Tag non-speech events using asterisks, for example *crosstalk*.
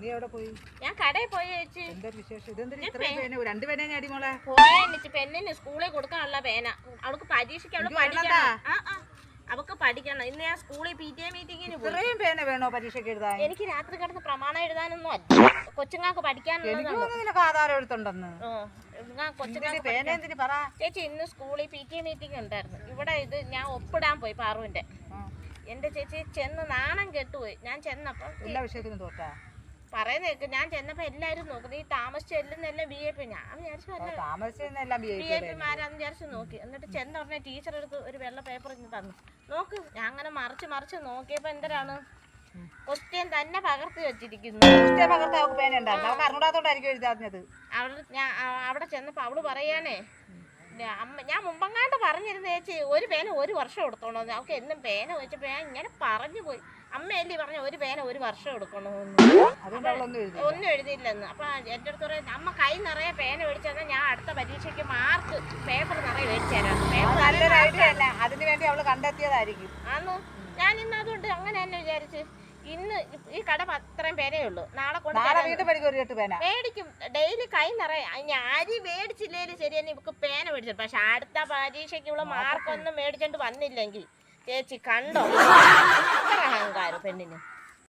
നീ എവിടെ പോയി? ഞാൻ കടയിൽ പോയി ചേച്ചി. എന്താ വിശേഷം? ഇതെന്തിനാ ഇത്രയും പേന രണ്ട് പേന ഞാൻ അടിമോളെ പോയെന്നിച്ച് പെണ്ണിന് സ്കൂളിൽ കൊടുക്കാനുള്ള പേന. അവൾക്ക് പരീക്ഷയ്ക്ക് അവൾ പഠിക്കണം. അവൾക്ക് പഠിക്കണം. ഇന്ന് ഞാൻ സ്കൂളിൽ പി ടി എ മീറ്റിങ്ങിന് ഇത്രയും പേന വേണോ പരീക്ഷയ്ക്ക് എഴുതാൻ? എനിക്ക് രാത്രി കിടന്ന് പ്രമാണം എഴുതാനൊന്നും കൊച്ചുങ്ങൾക്ക് നിനക്ക് ആധാരം എഴുത്തുണ്ടെന്ന് ചേച്ചി ഇന്ന് സ്കൂളിൽ പി ടി എ മീറ്റിംഗ് ഉണ്ടായിരുന്നു. ഇവിടെ ഇത് ഞാൻ ഒപ്പിടാൻ പോയി പാറുവിന്റെ എന്റെ ചേച്ചി ചെന്ന് നാണം കെട്ടുപോയി. ഞാൻ ചെന്നപ്പോ എല്ലാ വിഷയത്തിനും തോറ്റാ? പറയുന്ന കേക്ക്. ഞാൻ ചെന്നപ്പോ എല്ലാരും നോക്കുന്നു. ഈ താമസിച്ച് ചെല്ലുന്നെല്ലാം ബി എ പി ഞാൻ വിചാരിച്ചു ബി എ പിമാരാന്ന് വിചാരിച്ചു നോക്കി. എന്നിട്ട് ചെന്ന ഉടനെ ടീച്ചർ എടുത്ത് ഒരു വെള്ള പേപ്പർ ഇങ്ങ് തന്നു. നോക്ക് ഞാൻ അങ്ങനെ മറിച്ച് മറിച്ച് നോക്കിയപ്പോ എന്തരാണ്? ക്വസ്റ്റ്യൻ തന്നെ പകർത്തി വെച്ചിരിക്കുന്നു. അവിടെ ഞാൻ അവിടെ ചെന്നപ്പോ അവൾ പറയാനേ അമ്മ ഞാൻ മുമ്പങ്ങാണ്ട് പറഞ്ഞിരുന്ന ചേച്ചി ഒരു പേന ഒരു വർഷം എടുത്തോളൂ അവൾക്ക് എന്നും പേന വെച്ചപ്പോ ഞാൻ ഇങ്ങനെ പറഞ്ഞു പോയി. അമ്മയല്ലേ പറഞ്ഞ ഒരു പേന ഒരു വർഷം എടുക്കണമെന്ന് ഒന്നും എഴുതിയില്ലെന്ന്. അപ്പൊ എന്റെ അടുത്ത് പറയാം അമ്മ കൈ നിറയെ പേന മേടിച്ചാൽ ഞാൻ അടുത്ത പരീക്ഷയ്ക്ക് മാർക്ക് പേപ്പർ നിറയെ മേടിച്ചു തരാം പേപ്പർ നല്ലൊരു ഐഡിയ വേണ്ടി അവൾ കണ്ടെത്തിയതായിരിക്കും. ആന്നു. ഞാൻ ഇന്ന് അതുകൊണ്ട് അങ്ങനെ തന്നെ വിചാരിച്ച്. ഇന്ന് ഈ കട അത്രയും പേരേ ഉള്ളൂ. നാളെ കൊണ്ട് നാളെ പഠിക്കും ഒരു പേന. മേടിക്കും. ഡെയിലി കൈ നിറയെ. ഇനി അരി മേടിച്ചില്ലേലും ശരി തന്നെ ഇവക്ക് പേന മേടിച്ചു പക്ഷെ അടുത്ത പരീക്ഷയ്ക്കുള്ള മാർക്കൊന്നും മേടിച്ചോണ്ട് വന്നില്ലെങ്കിൽ ചേച്ചി കണ്ടോ? *laughs* അത്ര അഹങ്കാരം പെണ്ണിന്.